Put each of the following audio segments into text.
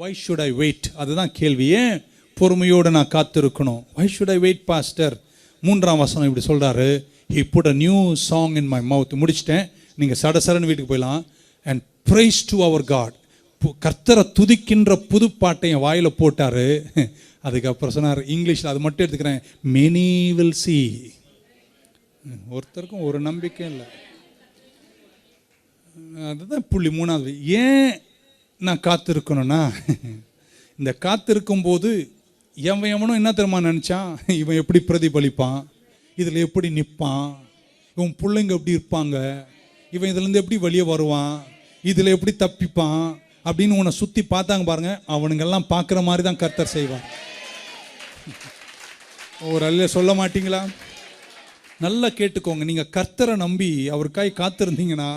Why should I wait அதுதான் கேள்வி. ஏன் பொறுமையோடு நான் காத்திருக்கணும்? Why should I wait pastor மூன்றாம் வசனம் இப்படி சொல்கிறாரு he put a new song in my mouth முடிச்சிட்டேன். நீங்கள் சட வீட்டுக்கு போயிடலாம். And praise to our God கர்த்தரை துதிக்கின்ற புது பாட்டை என் வாயில் போட்டார். அதுக்கப்புறம் சொன்னார் இங்கிலீஷில் அது மட்டும் எடுத்துக்கிறேன். மெனி வில் சி ஒருத்தருக்கும் ஒரு நம்பிக்கை இல்லை. அதுதான் புள்ளி மூணாவது. ஏன் நான் காத்திருக்கணும்னா இந்த காத்திருக்கும் போது எவன் எவனும் என்ன தெரியுமா நினச்சான்? இவன் எப்படி பிரதிபலிப்பான்? இதில் எப்படி நிற்பான் இவன் பிள்ளைங்க எப்படி இருப்பாங்க? இவன் இதுலேருந்து எப்படி வெளியே வருவான்? இதில் எப்படி தப்பிப்பான்? அப்படின்னு உன்னை சுற்றி பார்த்தாங்க பாருங்க அவனுங்கெல்லாம் பார்க்குற மாதிரி தான் கர்த்தர் செய்வான் ஒரு அல்ல சொல்ல மாட்டீங்களா? நல்லா கேட்டுக்கோங்க. நீங்கள் கர்த்தரை நம்பி அவருக்காய் காத்திருந்தீங்கன்னா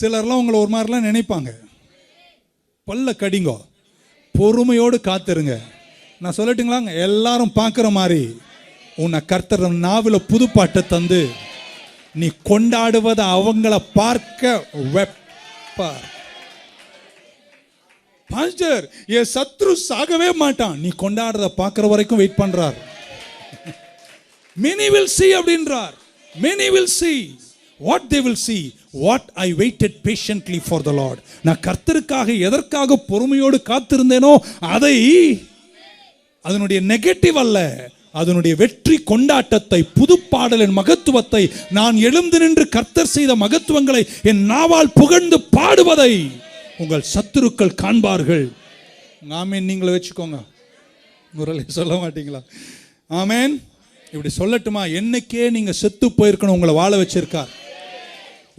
சிலர்லாம் உங்களை ஒரு மாதிரிலாம் நினைப்பாங்க. பல்ல கடிங்கோ. பொறுமையோடு காத்திருங்க. நான் சொல்லட்டுங்களாங்க எல்லாரும் பார்க்குற மாதிரி உன்னை கர்த்தர் நாவில் புதுப்பாட்டை தந்து நீ கொண்டாடுவதை அவங்கள பார்க்க வெப்பார். பாஸ்டர் என் சத்ரு சாகவே மாட்டான். நீ கொண்டாடுறத பார்க்குற வரைக்கும் வெயிட் பண்ணுறார் மெனி வில் சி அப்படின்றார். Many will see what they will see what I waited patiently for the Lord நான் கர்த்தருக்காக எதற்காக பொறுமையோடு காத்திருந்தேனோ அதை அதனுடைய நெகட்டிவ் அல்ல. அதனுடைய வெற்றி கொண்டாட்டத்தை புதுப்பாடலின் மகத்துவத்தை நான் எழுந்து நின்று கர்த்தர் செய்த மகத்துவங்களை என் நாவால் புகழ்ந்து பாடுவதை உங்கள் சத்துருக்கள் காண்பார்கள். ஆமேன். நீங்களை வச்சுக்கோங்க. முரளி சொல்ல மாட்டீங்களா? ஆமேன். இப்படி சொல்லட்டுமா? என்னைக்கே நீங்க செத்து போயிருக்கணும் உங்களை வாழ வச்சிருக்கார்.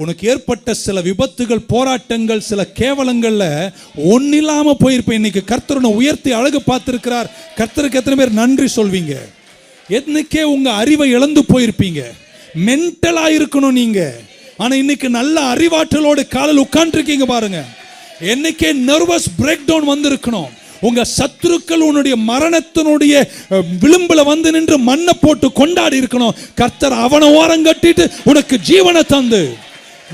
உனக்கு ஏற்பட்ட சில விபத்துகள் போராட்டங்கள் சில கேவலங்களில் ஒன்னில்லாம போயிருப்பேன் இன்னைக்கு கர்த்தருனை உயர்த்தி அழகு பார்த்துருக்கிறார். கர்த்தருக்கு எத்தனை பேர் நன்றி சொல்வீங்க? என்னைக்கே உங்க அறிவை இழந்து போயிருப்பீங்க. மென்டலா இருக்கணும் நீங்க. ஆனா இன்னைக்கு நல்ல அறிவாற்றலோட காலில் உட்காந்துருக்கீங்க பாருங்க. என்னைக்கே நர்வஸ் பிரேக் டவுன் வந்திருக்கணும். உங்க சத்துருக்கள் உன்னுடைய மரணத்தினுடைய விளிம்புல வந்து நின்று மண்ணை போட்டு கொண்டாடி இருக்கணும். கர்த்தர் அவனை ஓரம் கட்டிட்டு உனக்கு ஜீவனை தந்து.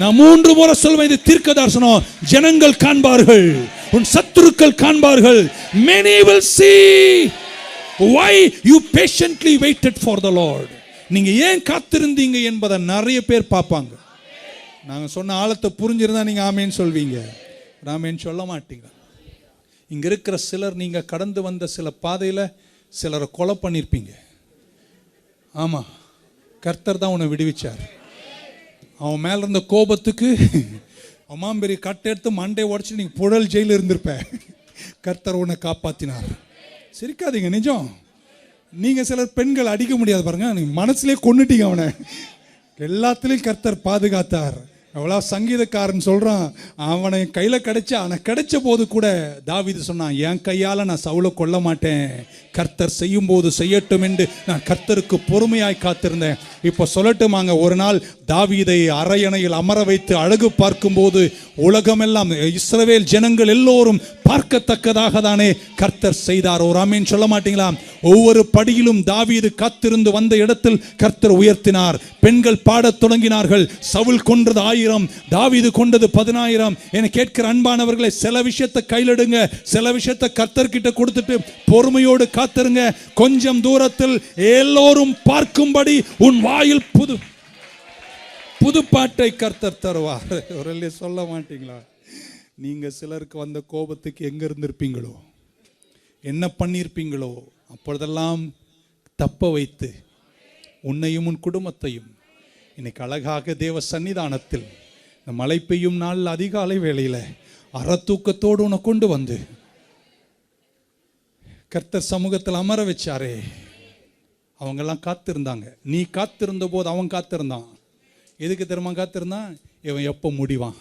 நான் மூன்று முறை சொல்வேன் இது தீர்க்க தரிசனம் ஜனங்கள் காண்பார்கள் உன் சத்துருக்கள் காண்பார்கள். Many will see why you patiently waited for the lord. நீங்க ஏன் காத்திருந்தீங்க என்பதை நிறைய பேர் பார்ப்பாங்க. நாங்க சொன்ன ஆழத்தை புரிஞ்சிருந்தா நீங்க ஆமேன்னு சொல்வீங்க. ராமேன்னு சொல்ல மாட்டீங்க. இங்க இருக்கிற சிலர் நீங்க கடந்து வந்த சில பாதையில சிலரை கொலை பண்ணியிருப்பீங்க ஆமா கர்த்தர் தான் உன்னை விடுவிச்சார். அவன் மேல இருந்த கோபத்துக்கு அம்மாம் பெரிய கட்டை எடுத்து மண்டை உடச்சி நீங்கள் புழல் ஜெயில இருந்திருப்பேன் கர்த்தர் உன்னை காப்பாத்தினார். சிரிக்காதீங்க நிஜம். நீங்க சிலர் பெண்கள் அடிக்க முடியாது பாருங்க. நீங்க மனசுலயே கொன்னுட்டீங்க அவனை. எல்லாத்துலேயும் கர்த்தர் பாதுகாத்தார். எவ்வளோ சங்கீதக்காரன் சொல்கிறான் அவனை கையில் கிடைச்ச அவனை கிடைச்ச போது கூட தாவீது சொன்னான் என் கையால் நான் சவுளை கொல்ல மாட்டேன். கர்த்தர் செய்யும் போது செய்யட்டும் என்று நான் கர்த்தருக்கு பொறுமையாய் காத்திருந்தேன். இப்போ சொல்லட்டுமாங்க ஒரு நாள் தாவீதை அரையணையில் அமர வைத்து அழகு பார்க்கும்போது உலகமெல்லாம் இஸ்ரவேல் ஜனங்கள் எல்லோரும் பார்க்கத்தக்கதாக தானே கர்த்தர் செய்தார். ஒரு அமீன் சொல்ல மாட்டீங்களா? ஒவ்வொரு படியிலும் தாவீது காத்திருந்து வந்த இடத்தில் கர்த்தர் உயர்த்தினார். பெண்கள் பாடத் தொடங்கினார்கள். சவுல் கொன்றது ஆயிரம் தாவிது கொண்டது பதினாயிரம். என கேட்கிற அன்பானவர்களை சில விஷயத்தை கையிலடுங்க. சில விஷயத்தை கர்த்தர்கிட்ட கொடுத்துட்டு பொறுமையோடு காத்திருங்க. கொஞ்சம் தூரத்தில் எல்லோரும் பார்க்கும்படி உன் வாயில் புது புது பாட்டை கர்த்தர் தருவார். ஒரு சொல்ல மாட்டீங்களா? நீங்க சிலருக்கு வந்த கோபத்துக்கு எங்க இருந்திருப்பீங்களோ? என்ன பண்ணியிருப்பீங்களோ அப்பொழுதெல்லாம் தப்ப வைத்து உன்னையும் உன் குடும்பத்தையும் இன்னைக்கு அழகாக தேவ சன்னிதானத்தில் இந்த மழை பெய்யும் நாள் அதிகாலை வேளையில் அறத்தூக்கத்தோடு உன்னை கொண்டு வந்து கர்த்தர் சமூகத்தில் அமர வச்சாரே. அவங்கெல்லாம் காத்திருந்தாங்க. நீ காத்திருந்த போது அவன் காத்திருந்தான். எதுக்கு தெரியுமா காத்திருந்தான்? இவன் எப்போ முடிவான்?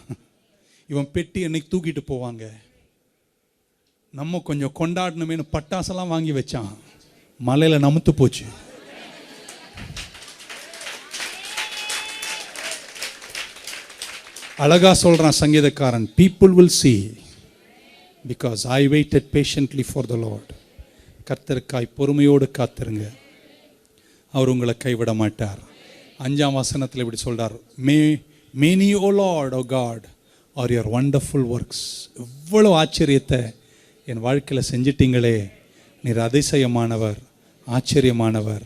இவன் பெட்டி என்னைக்கு தூக்கிட்டு போவாங்க? நம்ம கொஞ்சம் கொண்டாடணுமேனு பட்டாசெல்லாம் வாங்கி வச்சான். மலையில் நமுத்து போச்சு. அழகா சொல்கிறான் சங்கீதக்காரன் people will see because I waited patiently for the Lord கர்த்தருக்காய் பொறுமையோடு காத்திருங்க. அவர் உங்களை கைவிட மாட்டார். அஞ்சாம் வசனத்தில் இப்படி சொல்கிறார் may many O Lord O God are your wonderful works எவ்வளோ ஆச்சரியத்தை என் வாழ்க்கையில் செஞ்சிட்டிங்களே. நீர் அதிசயமானவர் ஆச்சரியமானவர்.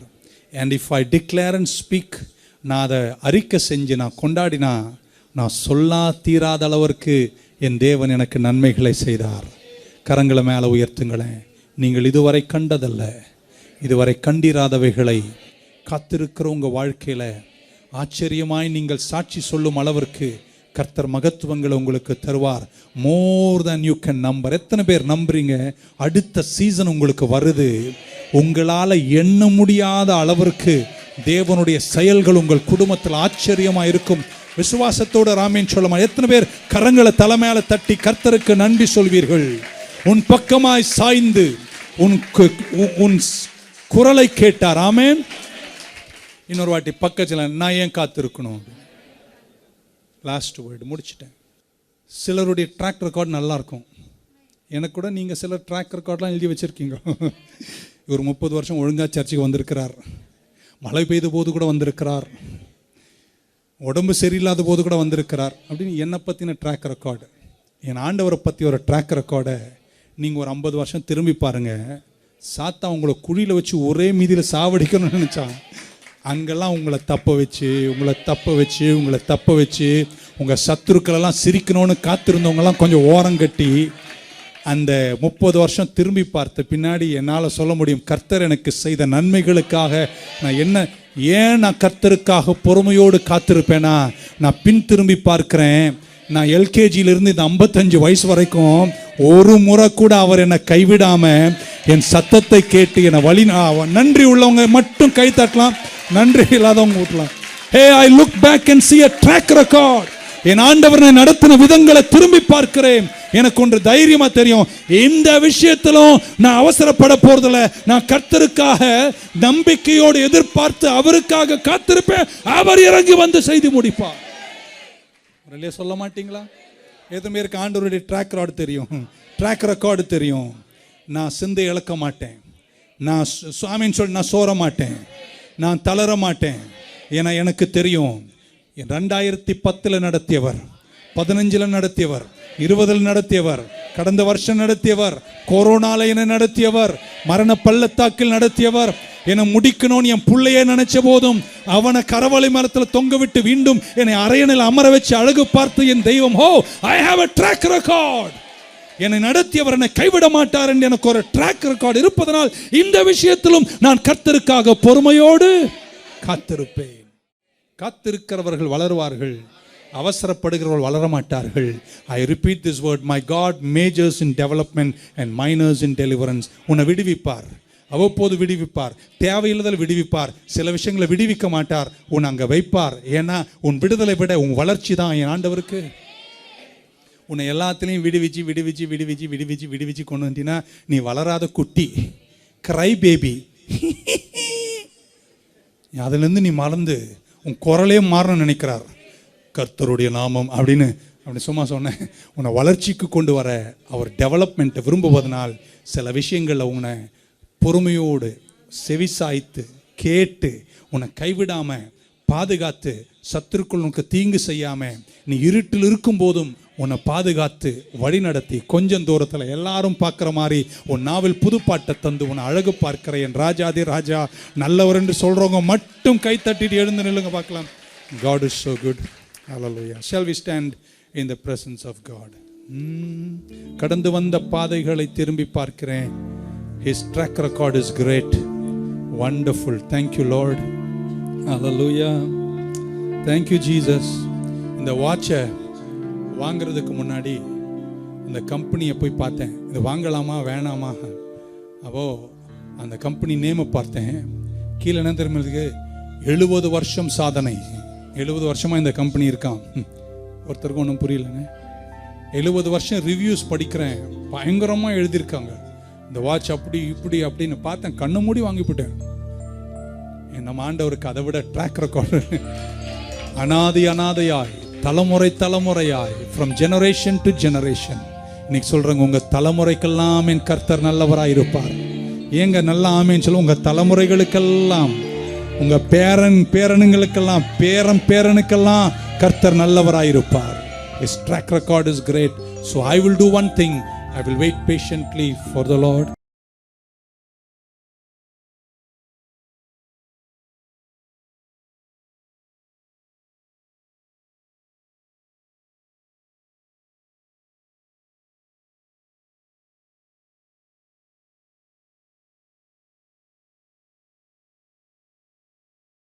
And if I declare and speak நான் அதை அறிக்கை செஞ்சு நான் கொண்டாடினா நான் சொல்லா தீராத அளவிற்கு என் தேவன் எனக்கு நன்மைகளை செய்தார். கரங்களை மேலே உயர்த்துங்களேன். நீங்கள் இதுவரை கண்டதல்ல. இதுவரை கண்டிராதவைகளை காத்திருக்கிற உங்கள் வாழ்க்கையில் ஆச்சரியமாய் நீங்கள் சாட்சி சொல்லும் அளவிற்கு கர்த்தர் மகத்துவங்களை உங்களுக்கு தருவார். More than you can number எத்தனை பேர் நம்புறீங்க? அடுத்த சீசன் உங்களுக்கு வருது. உங்களால் எண்ண முடியாத அளவிற்கு தேவனுடைய செயல்கள் உங்கள் குடும்பத்தில் ஆச்சரியமாக இருக்கும். விசுவாசத்தோட ராமேன் சொல்லமா எத்தனை பேர் கரங்களை தலை தட்டி கர்த்தருக்கு நன்றி சொல்வீர்கள்? உன் பக்கமாய் சாய்ந்து உன் உன்- உன் குரலை கேட்டார். ஆமேன். இன்னொரு வாட்டி பக்கத்தில் நான் ஏன் காத்திருக்கணும்? லாஸ்ட் வேர்டு முடிச்சிட்டேன். சிலருடைய ட்ராக் ரெக்கார்ட் நல்லா இருக்கும் எனக்கு கூட நீங்கள் சிலர் ட்ராக் ரெக்கார்ட்லாம் எழுதி வச்சுருக்கீங்க. இவர் முப்பது வருஷம் ஒழுங்காக சர்ச்சுக்கு வந்திருக்கிறார். மழை பெய்த போது கூட வந்திருக்கிறார். உடம்பு சரியில்லாத போது கூட வந்திருக்கிறார் அப்படின்னு என்னை பற்றின ட்ராக் ரெக்கார்டு என் ஆண்டவரை பற்றி ஒரு ட்ராக் ரெக்கார்டை நீங்கள் ஒரு ஐம்பது வருஷம் திரும்பி பாருங்கள் சாத்தா உங்களை குழியில் வச்சு ஒரே மீதியில் சாவடிக்கணும்னு நினச்சான். அங்கெல்லாம் உங்களை தப்ப வச்சு உங்களை தப்ப வச்சு உங்களை தப்ப வச்சு உங்கள் சத்துருக்களெல்லாம் சிரிக்கணும்னு காத்திருந்தவங்கெல்லாம் கொஞ்சம் ஓரம் கட்டி அந்த முப்பது வருஷம் திரும்பி பார்த்த பின்னாடி என்னால் சொல்ல முடியும் கர்த்தர் எனக்கு செய்த நன்மைகளுக்காக நான் என்ன ஏன் நான் கர்த்தருக்காக பொறுமையோடு காத்திருப்பேனா? நான் பின் திரும்பி பார்க்குறேன். நான் எல்கேஜியிலிருந்து இந்த ஐம்பத்தஞ்சு வயசு வரைக்கும் ஒரு முறை கூட அவர் என்னை கைவிடாமல் என் சத்தத்தை கேட்டு என்னை வழி நான் நன்றி உள்ளவங்க மட்டும் கை தட்டலாம் நன்றி இல்லாதவங்க ஊட்டலாம். Hey I look back and see a track record என் ஆண்டவர் நடத்தின விதங்களை திரும்பி பார்க்கிறேன். எனக்கு ஒன்று தைரியமா தெரியும். இந்த விஷயத்திலும் நான் அவசரப்பட போறதில்ல. நான் கர்த்தருக்காக நம்பிக்கையோடு எதிர்பார்த்து அவருக்காக காத்திருப்பேன். அவர் இறங்கி வந்து செய்து முடிப்பார். சொல்ல மாட்டீங்களா? எதுவுமே இருக்க? ஆண்டவருடைய ட்ராக் ரெக்கார்டு தெரியும். ட்ராக் ரெக்கார்டு தெரியும். நான் சிந்தை இழக்க மாட்டேன். நான் சு- சுவாமின்னு சொல்லி நான் சோற மாட்டேன். நான் தளர மாட்டேன். ஏன்னா எனக்கு தெரியும். ரெண்டாயிரத்தி பத்தில் நடத்தியவர் பதினஞ்சில் நடத்தியவர் இருபதில் நடத்தியவர் கடந்த வருஷம் நடத்தியவர் கொரோனால என்னை நடத்தியவர் மரண பள்ளத்தாக்கில் நடத்தியவர். என்னை முடிக்கணும்னு என் பிள்ளையே நினைச்ச போதும் அவனை கரவலை மரத்தில் தொங்க விட்டு மீண்டும் என்னை அரையணில் அமர வச்சு அழகு பார்த்து என் தெய்வம் ஹோ I have a track record என்னை நடத்தியவர் என்னை கைவிட மாட்டார் என்று எனக்கு ஒரு ட்ராக் ரெக்கார்டு இருப்பதனால் இந்த விஷயத்திலும் நான் கர்த்தருக்காக பொறுமையோடு காத்திருப்பேன். காத்திருக்கிறவர்கள் வளருவார்கள். அவசரப்படுகிறவர்கள் வளர மாட்டார்கள் I repeat this word my God majors in development and minors in deliverance உன்னை விடுவிப்பார். அவ்வப்போது விடுவிப்பார். தேவையில்லாதல் விடுவிப்பார். சில விஷயங்களை விடுவிக்க மாட்டார். உன் அங்கே வைப்பார். ஏன்னா உன் விடுதலை விட உன் வளர்ச்சி தான் என் ஆண்டவருக்கு. உன்னை எல்லாத்துலேயும் விடுவிச்சு விடுவிச்சு விடுவிச்சு விடுவிச்சு விடுவிச்சு கொண்டு வந்தீங்கன்னா நீ வளராத குட்டி. கிரை பேபி அதுலேருந்து நீ மறந்து உன் குரலே மாறணும்னு நினைக்கிறார். கர்த்தருடைய நாமம் அப்படின்னு அப்படி சும்மா சொன்னேன். உன்னை வளர்ச்சிக்கு கொண்டு வர அவர் டெவலப்மெண்ட்டை விரும்புவதனால் சில விஷயங்களில் உன்னை பொறுமையோடு செவிசாய்த்து கேட்டு உன்னை கைவிடாமல் பாதுகாத்து சத்துருக்குள் உனக்கு தீங்கு செய்யாமல் நீ இருட்டில் இருக்கும் போதும் உன்னை பாதுகாத்து வழி நடத்தி கொஞ்சம் தூரத்தில் எல்லாரும் பார்க்குற மாதிரி உன் நாவில் புதுப்பாட்டை தந்து உன்னை அழகு பார்க்கிற என் ராஜாதி ராஜா நல்லவர் என்று சொல்கிறவங்க மட்டும் கை தட்டிட்டு எழுந்து நில்லுங்க பார்க்கலாம். God is so good Hallelujah. Shall we stand in the presence of God? கடந்து வந்த பாதைகளை திரும்பி பார்க்கிறேன். His track record is great wonderful thank you Lord Lord. Thank you Jesus இந்த வாட்சை வாங்குறதுக்கு முன்னாடி அந்த கம்பெனியை போய் பார்த்தேன். இது வாங்கலாமா வேணாமா? அப்போ அந்த கம்பெனி நேமை பார்த்தேன். கீழே என்ன தெரியுமா எழுபது வருஷம் சாதனை. எழுபது வருஷமாக இந்த கம்பெனி இருக்கான் ஒருத்தருக்கும் ஒன்றும் புரியலங்க. எழுபது வருஷம் ரிவ்யூஸ் படிக்கிறேன். பயங்கரமாக எழுதியிருக்காங்க. இந்த வாட்ச் அப்படி இப்படி அப்படின்னு பார்த்தேன். கண்ணு மூடி வாங்கிவிட்டேன் நம்ம ஆண்டவருக்கு அதை விட ட்ராக் ரெக்கார்டு அனாதி அனாதையாய் தலைமுறை தலைமுறையாய் ஃப்ரம் ஜெனரேஷன் டு ஜெனரேஷன் இன்னைக்கு சொல்கிறேங்க உங்கள் தலைமுறைக்கெல்லாம் என் கர்த்தர் நல்லவராக இருப்பார் ஏங்க நல்ல ஆமேன்னு சொல்ல உங்கள் தலைமுறைகளுக்கெல்லாம் உங்கள் பேரன் பேரனுங்களுக்கெல்லாம் பேரன் பேரனுக்கெல்லாம் கர்த்தர் நல்லவராய் இருப்பார் His track record is great. So I will do one thing. I will wait patiently for the Lord.